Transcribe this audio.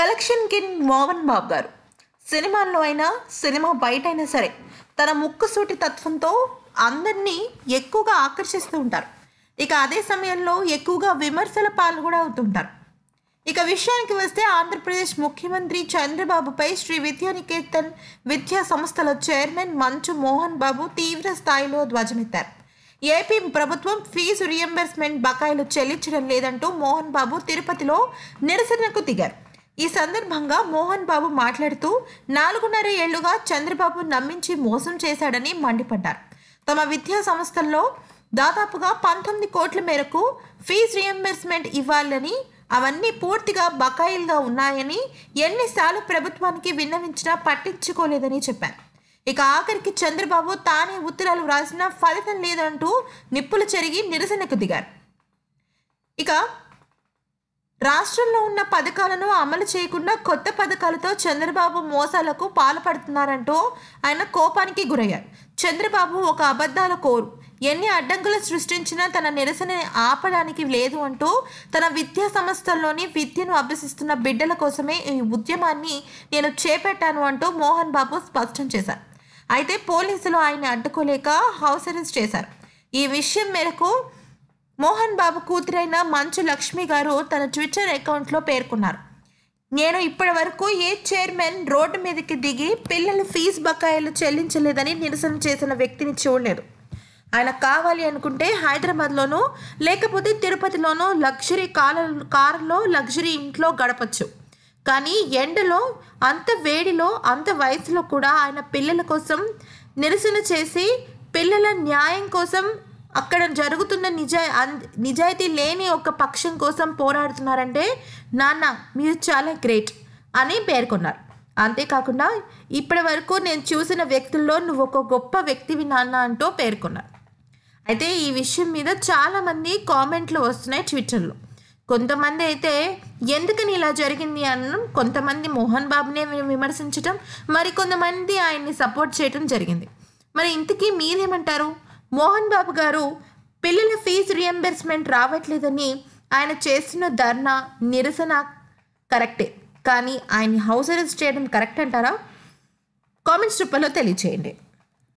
Collection king Mohan Babu గారు. సినిమాల్లో అయినా సినిమా బయట అయినా సరే తన ముక్కుసూటి తత్వంతో అందరినీ ఎక్కువగా ఆకర్షిస్తూ ఉంటారు. ఇక అదే సమయంలో ఎక్కువగా విమర్శల పాలు కూడా అవుతుంటారు ఇక విషయానికి వస్తే ఆంధ్రప్రదేశ్ ముఖ్యమంత్రి చంద్రబాబుపై శ్రీ విద్యానికేతన్ విద్యా సంస్థల చైర్మన్ మంచు మోహన్ బాబు తీవ్ర స్థాయిలో ధ్వజమెత్తారు. ఏపీ ప్రభుత్వం ఫీజు రియంబర్స్మెంట్ బకాయిలు చెల్లించడం లేదంటూ మోహన్ బాబు తిరుపతిలో నిరసనకు దిగారు. ఈ సందర్భంగా మోహన్ బాబు మాట్లాడుతూ నాలుగున్నర ఏళ్ళుగా చంద్రబాబు నమ్మించి మోసం చేశాడని మండిపడ్డారు. తమ విద్యా సంస్థల్లో దాదాపుగా పంతొమ్మిది కోట్ల మేరకు ఫీజు రియంబర్స్మెంట్ ఇవ్వాలని అవన్నీ పూర్తిగా బకాయిలుగా ఉన్నాయని ఎన్నిసార్లు ప్రభుత్వానికి విన్నవించినా పట్టించుకోలేదని చెప్పారు. ఇక ఆఖరికి చంద్రబాబు తానే ఉత్తరాలు వ్రాసినా ఫలితం లేదంటూ నిప్పులు చెరిగి నిరసనకు దిగారు. ఇక రాష్ట్రంలో ఉన్న పథకాలను అమలు చేయకుండా కొత్త పథకాలతో చంద్రబాబు మోసాలకు పాల్పడుతున్నారంటూ ఆయన కోపానికి గురయ్యారు. చంద్రబాబు ఒక అబద్ధాల కోరు. ఎన్ని అడ్డంకులు సృష్టించినా తన నిరసన ఆపడానికి లేదు అంటూ తన విద్యా సంస్థల్లోని విద్యను అభ్యసిస్తున్న బిడ్డల కోసమే ఈ ఉద్యమాన్ని నేను చేపట్టాను అంటూ మోహన్ బాబు స్పష్టం చేశారు. అయితే పోలీసులు ఆయన అడ్డుకోలేక హౌస్ అరెస్ట్ చేశారు. ఈ విషయం మేరకు మోహన్ బాబు కూతురైన మంచు లక్ష్మి గారు తన ట్విట్టర్ అకౌంట్లో పేర్కొన్నారు. నేను ఇప్పటి వరకు ఏ చైర్మన్ రోడ్డు మీదకి దిగి పిల్లల ఫీజు బకాయిలు చెల్లించలేదని నిరసన చేసిన వ్యక్తిని చూడలేదు. ఆయన కావాలి అనుకుంటే హైదరాబాద్లోనూ లేకపోతే తిరుపతిలోనూ లగ్జరీ కాల కారులో లగ్జరీ ఇంట్లో గడపచ్చు. కానీ ఎండలో అంత వేడిలో అంత వయసులో కూడా ఆయన పిల్లల కోసం నిరసన చేసి పిల్లల న్యాయం కోసం అక్కడ జరుగుతున్న నిజా అన్- నిజాయితీ లేని ఒక పక్షం కోసం పోరాడుతున్నారంటే నాన్న మీరు చాలా గ్రేట్ అని పేర్కొన్నారు. అంతేకాకుండా ఇప్పటి వరకు నేను చూసిన వ్యక్తుల్లో నువ్వు ఒక గొప్ప వ్యక్తివి నాన్న అంటూ పేర్కొన్నారు. అయితే ఈ విషయం మీద చాలామంది కామెంట్లు వస్తున్నాయి ట్విట్టర్లో. కొంతమంది అయితే ఎందుకని ఇలా జరిగింది? అన్న కొంతమంది మోహన్ బాబునే వి- విమర్శించటం మరి కొంతమంది ఆయన్ని సపోర్ట్ చేయటం జరిగింది. మరి ఇంతకీ మీరేమంటారు? మోహన్ బాబు గారు పిల్లల ఫీజు రియంబర్స్మెంట్ రావట్లేదని ఆయన చేస్తున్న ధర్నా నిరసన కరెక్టే. కానీ ఆయన్ని హౌస్ అరెస్ట్ చేయడం కరెక్ట్ అంటారా? కామెంట్స్ రూపంలో తెలియచేయండి.